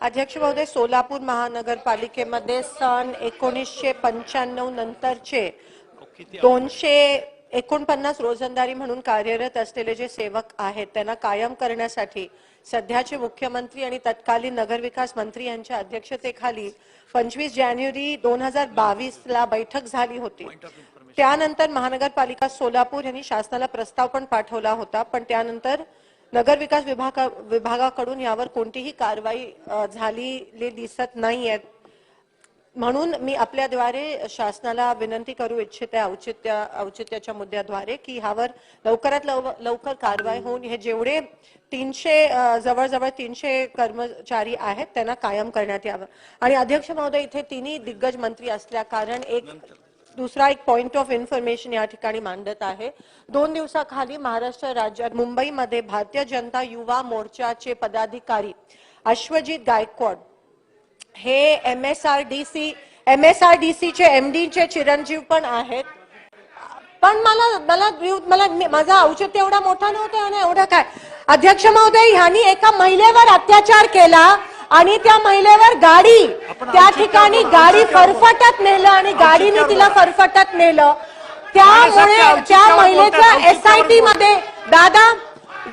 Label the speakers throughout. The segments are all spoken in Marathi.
Speaker 1: अध्यक्ष महोदय सोलापूर महानगरपालिकेमध्ये सन एकोणीसशे पंच्याण्णव नंतरचे दोनशे एकोणपन्नास रोजंदारी म्हणून कार्यरत असलेले जे सेवक आहेत त्यांना कायम करण्यासाठी सध्याचे मुख्यमंत्री आणि तत्कालीन नगरविकास मंत्री यांच्या अध्यक्षतेखाली पंचवीस जानेवारी दोन हजार बावीस ला बैठक झाली होती. त्यानंतर महानगरपालिका सोलापूर यांनी शासनाला प्रस्ताव पण पाठवला होता पण त्यानंतर नगर विकास विभागा विभागाकडून यावर कोणतीही कारवाई झालेली दिसत नाहीये. म्हणून मी आपल्याद्वारे शासनाला विनंती करू इच्छिते औचित्य औचित्याच्या मुद्द्याद्वारे की ह्यावर लवकरात लव- लवकर कारवाई होऊन हे जेवढे तीनशे जवळजवळ तीनशे कर्मचारी आहेत त्यांना कायम करण्यात यावं. आणि अध्यक्ष महोदय इथे तिन्ही दिग्गज मंत्री असल्या कारण एक दुसरा एक पॉइंट ऑफ इन्फॉर्मेशन या ठिकाणी मांडत आहे. दोन दिवसाखाली महाराष्ट्र राज्यात मुंबईमध्ये भारतीय जनता युवा मोर्चाचे पदाधिकारी अश्वजित गायकवाड हे M S R D C M S R D चे एम चे चिरंजीव पण आहेत. पण मला मला मला माझा औचित्य एवढा मोठा नव्हता आणि एवढा काय? अध्यक्ष महोदय ह्यांनी एका महिलेवर अत्याचार केला. आणि त्या महिलेवर गाडी. त्या ठिकाणी गाडी फरफटत नेलं आणि गाडीने तिला फरफटत नेलं. त्यामुळे त्या महिलेच्या एस आय टी मध्ये दादा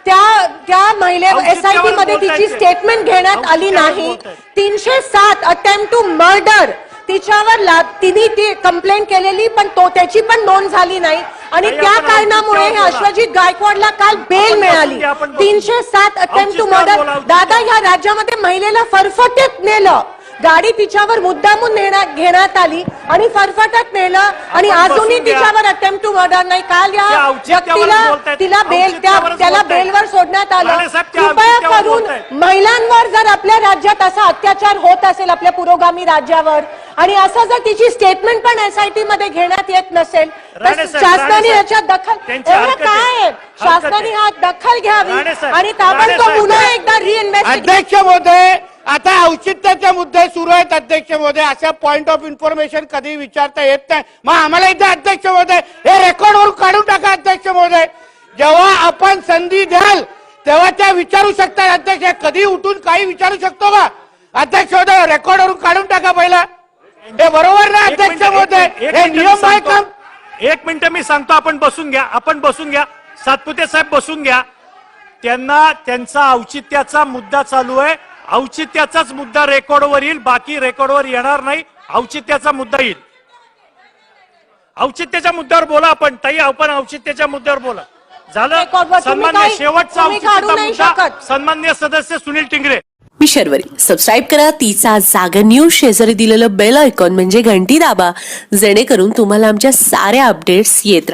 Speaker 1: त्या त्या महिले एस आय टी मध्ये तिची स्टेटमेंट घेण्यात आली नाही. तीनशे सात अटेम्प्ट टू मर्डर तिच्यावर ला- तिने ती कंप्लेंट केलेली पण तो त्याची पण नोंद झाली नाही. आणि त्या कारणामुळे हे. अश्वजित गायकवाडला काल बेल मिळाली. तीनशे सात अटेम्प्ट टू मर्डर. दादा या राज्यामध्ये महिलेला फरफटत नेलं. गाडी तिच्यावर मुद्दामून नेण्यात घेण्यात आली आणि फरफटत नेलं आणि अजूनही. तिच्यावर अटेम्प्ट टू मर्डर नाही काल या व्यक्तीला. तिला बेल त्याला. बेलवर सोडण्यात आलं कृपया करून. महिलांवर जर आपल्या राज्यात असा अत्याचार होत असेल आपल्या पुरोगामी राज्यावर आणि असं जर तिची स्टेटमेंट पण एसआयटी मध्ये घेण्यात येत नसेल तर शासनाने याच्यात दखल काय. शासनाने हा दखल घ्यावी आणि ताबडतोब पुन्हा एकदा रिइन्व्हेस्टिगेट
Speaker 2: अध्यक्ष महोदय आता औचित्याचे मुद्दे सुरू आहेत अध्यक्ष महोदय. अशा पॉइंट ऑफ इन्फॉर्मेशन कधी विचारता येत नाही. मग आम्हाला इथे अध्यक्ष महोदय हे रेकॉर्डवरून काढून टाका अध्यक्ष महोदय. जेव्हा आपण संधी द्याल तेव्हा त्या विचारू शकतात अध्यक्ष. कधी उठून काही विचारू शकतो का? अध्यक्ष महोदय रेकॉर्डवरून काढून टाका पहिला. हे बरोबर ना अध्यक्ष महोदय? हे नियम आहे. का
Speaker 3: एक मिनिट मी सांगतो आपण बसून घ्या आपण बसून घ्या. सातपुते साहेब बसून घ्या. त्यांना त्यांचा औचित्याचा मुद्दा चालू आहे. औचित्याचाच मुद्दा रेकॉर्डवर येईल बाकी रेकॉर्डवर येणार नाही. औचित्याचा मुद्दा येईल. औचित्याच्या मुद्द्यावर बोला आपण. ताई आपण औचित्याच्या मुद्द्यावर बोला. झालं? सन्मान्य शेवटचा मुद्दा. सन्मान्य सदस्य सुनील टिंगरे.
Speaker 4: मी शर्वरी. सबस्क्राईब करा. तिचा जागर न्यूज शेजारी दिलेलं बेल आयकॉन म्हणजे घंटी दाबा. जेणेकरून तुम्हाला आमच्या साऱ्या अपडेट्स येत